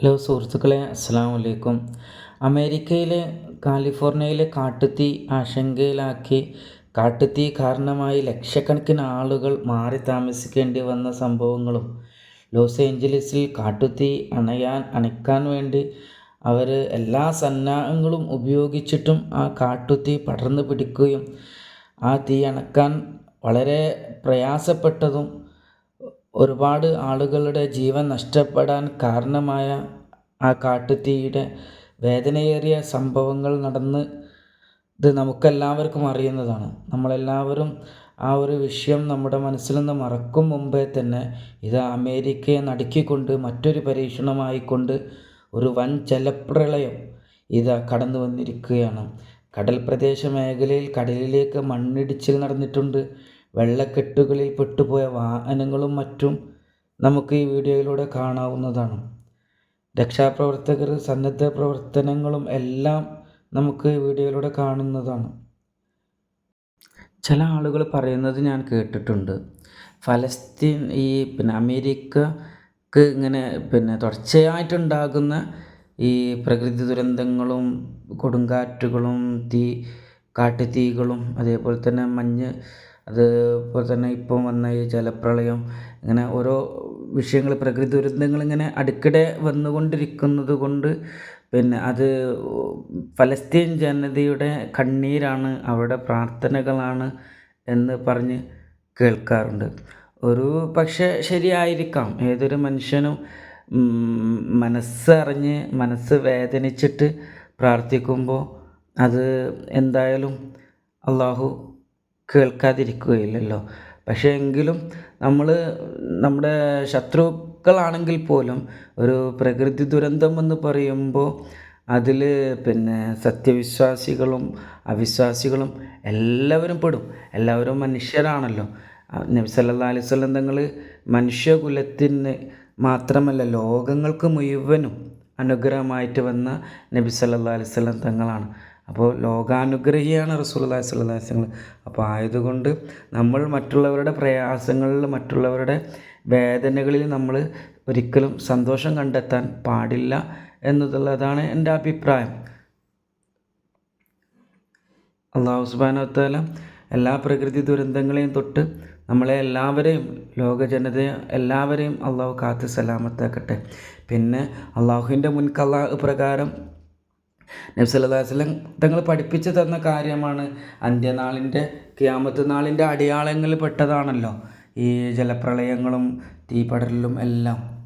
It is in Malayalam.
ഹലോ സുഹൃത്തുക്കളെ അസ്സാം വലൈക്കും അമേരിക്കയിലെ കാലിഫോർണിയയിലെ കാട്ടുതീ ആശങ്കയിലാക്കി. കാട്ടുതീ കാരണമായി ലക്ഷക്കണക്കിന് ആളുകൾ മാറി താമസിക്കേണ്ടി വന്ന സംഭവങ്ങളും ലോസ് ഏഞ്ചലസിൽ കാട്ടുതീ അണയാൻ അണയ്ക്കാൻ വേണ്ടി അവർ എല്ലാ സന്നാഹങ്ങളും ഉപയോഗിച്ചിട്ടും ആ കാട്ടുതീ പടർന്നു പിടിക്കുകയും ആ തീ അണക്കാൻ വളരെ പ്രയാസപ്പെട്ടതും ഒരുപാട് ആളുകളുടെ ജീവൻ നഷ്ടപ്പെടാൻ കാരണമായ ആ കാട്ടുതീയുടെ വേദനയേറിയ സംഭവങ്ങൾ നടന്ന് ഇത് നമുക്കെല്ലാവർക്കും അറിയുന്നതാണ്. നമ്മളെല്ലാവരും ആ ഒരു വിഷയം നമ്മുടെ മനസ്സിൽ നിന്ന് മറക്കും മുമ്പേ തന്നെ ഇത് അമേരിക്കയെ നടുക്കിക്കൊണ്ട് മറ്റൊരു പരീക്ഷണമായിക്കൊണ്ട് ഒരു വൻ ജലപ്രളയം ഇത് കടന്നു വന്നിരിക്കുകയാണ്. കടൽ പ്രദേശ മേഖലയിൽ കടലിലേക്ക് മണ്ണിടിച്ചിൽ നടന്നിട്ടുണ്ട്. വെള്ളക്കെട്ടുകളിൽ പെട്ടുപോയ വാഹനങ്ങളും മറ്റും നമുക്ക് ഈ വീഡിയോയിലൂടെ കാണാവുന്നതാണ്. രക്ഷാപ്രവർത്തകർ സന്നദ്ധ പ്രവർത്തനങ്ങളും എല്ലാം നമുക്ക് ഈ വീഡിയോയിലൂടെ കാണുന്നതാണ്. ചില ആളുകൾ പറയുന്നത് ഞാൻ കേട്ടിട്ടുണ്ട്. ഫലസ്തീൻ ഈ പിന്നെ അമേരിക്കക്ക് ഇങ്ങനെ പിന്നെ തുടർച്ചയായിട്ടുണ്ടാകുന്ന ഈ പ്രകൃതി ദുരന്തങ്ങളും കൊടുങ്കാറ്റുകളും തീ കാട്ടുതീകളും അതേപോലെ തന്നെ മഞ്ഞ് അതുപോലെ തന്നെ ഇപ്പം വന്ന ഈ ജലപ്രളയം ഇങ്ങനെ ഓരോ വിഷയങ്ങൾ പ്രകൃതി ദുരന്തങ്ങൾ ഇങ്ങനെ അടുത്തിടെ വന്നുകൊണ്ടിരിക്കുന്നത് കൊണ്ട് പിന്നെ അത് ഫലസ്തീൻ ജനതയുടെ കണ്ണീരാണ് അവരുടെ പ്രാർത്ഥനകളാണ് എന്ന് പറഞ്ഞ് കേൾക്കാറുണ്ട്. ഒരു പക്ഷേ ശരിയായിരിക്കാം. ഏതൊരു മനുഷ്യനും മനസ്സറിഞ്ഞ് മനസ്സ് വേദനിച്ചിട്ട് പ്രാർത്ഥിക്കുമ്പോൾ അത് എന്തായാലും അള്ളാഹു കേൾക്കാതിരിക്കുകയില്ലല്ലോ. പക്ഷേ എങ്കിലും നമ്മൾ നമ്മുടെ ശത്രുക്കളാണെങ്കിൽ പോലും ഒരു പ്രകൃതി ദുരന്തം എന്ന് പറയുമ്പോൾ അതിൽ പിന്നെ സത്യവിശ്വാസികളും അവിശ്വാസികളും എല്ലാവരും പെടും. എല്ലാവരും മനുഷ്യരാണല്ലോ. നബി സല്ലല്ലാഹു അലൈഹി തങ്ങൾ മനുഷ്യകുലത്തിന് മാത്രമല്ല ലോകങ്ങൾക്ക് മുഴുവനും അനുഗ്രഹമായിട്ട് വന്ന നബി സല്ലല്ലാഹു അലൈഹി തങ്ങളാണ്. അപ്പോൾ ലോകാനുഗ്രഹിയാണ് റസൂലുള്ളാഹി സ്വല്ലല്ലാഹി അലൈഹി വസല്ലം. അപ്പോൾ ആയതുകൊണ്ട് നമ്മൾ മറ്റുള്ളവരുടെ പ്രയാസങ്ങളിൽ മറ്റുള്ളവരുടെ വേദനകളിൽ നമ്മൾ ഒരിക്കലും സന്തോഷം കണ്ടെത്താൻ പാടില്ല എന്നുള്ളതാണ് എന്റെ അഭിപ്രായം. അള്ളാഹു സുബാനോത്താല എല്ലാ പ്രകൃതി ദുരന്തങ്ങളെയും തൊട്ട് നമ്മളെ എല്ലാവരെയും ലോക ജനതയെ എല്ലാവരെയും അള്ളാഹു കാത്ത് സലാമത്താക്കട്ടെ. പിന്നെ അള്ളാഹുവിന്റെ മുൻകല്ലാ പ്രകാരം നബ്സല്ലാസ്ലം തങ്ങൾ പഠിപ്പിച്ചു തന്ന കാര്യമാണ്. അന്ത്യനാളിന്റെ ക്യാമത്ത് നാളിന്റെ അടയാളങ്ങളിൽ പെട്ടതാണല്ലോ ഈ ജലപ്രളയങ്ങളും തീപടലും എല്ലാം.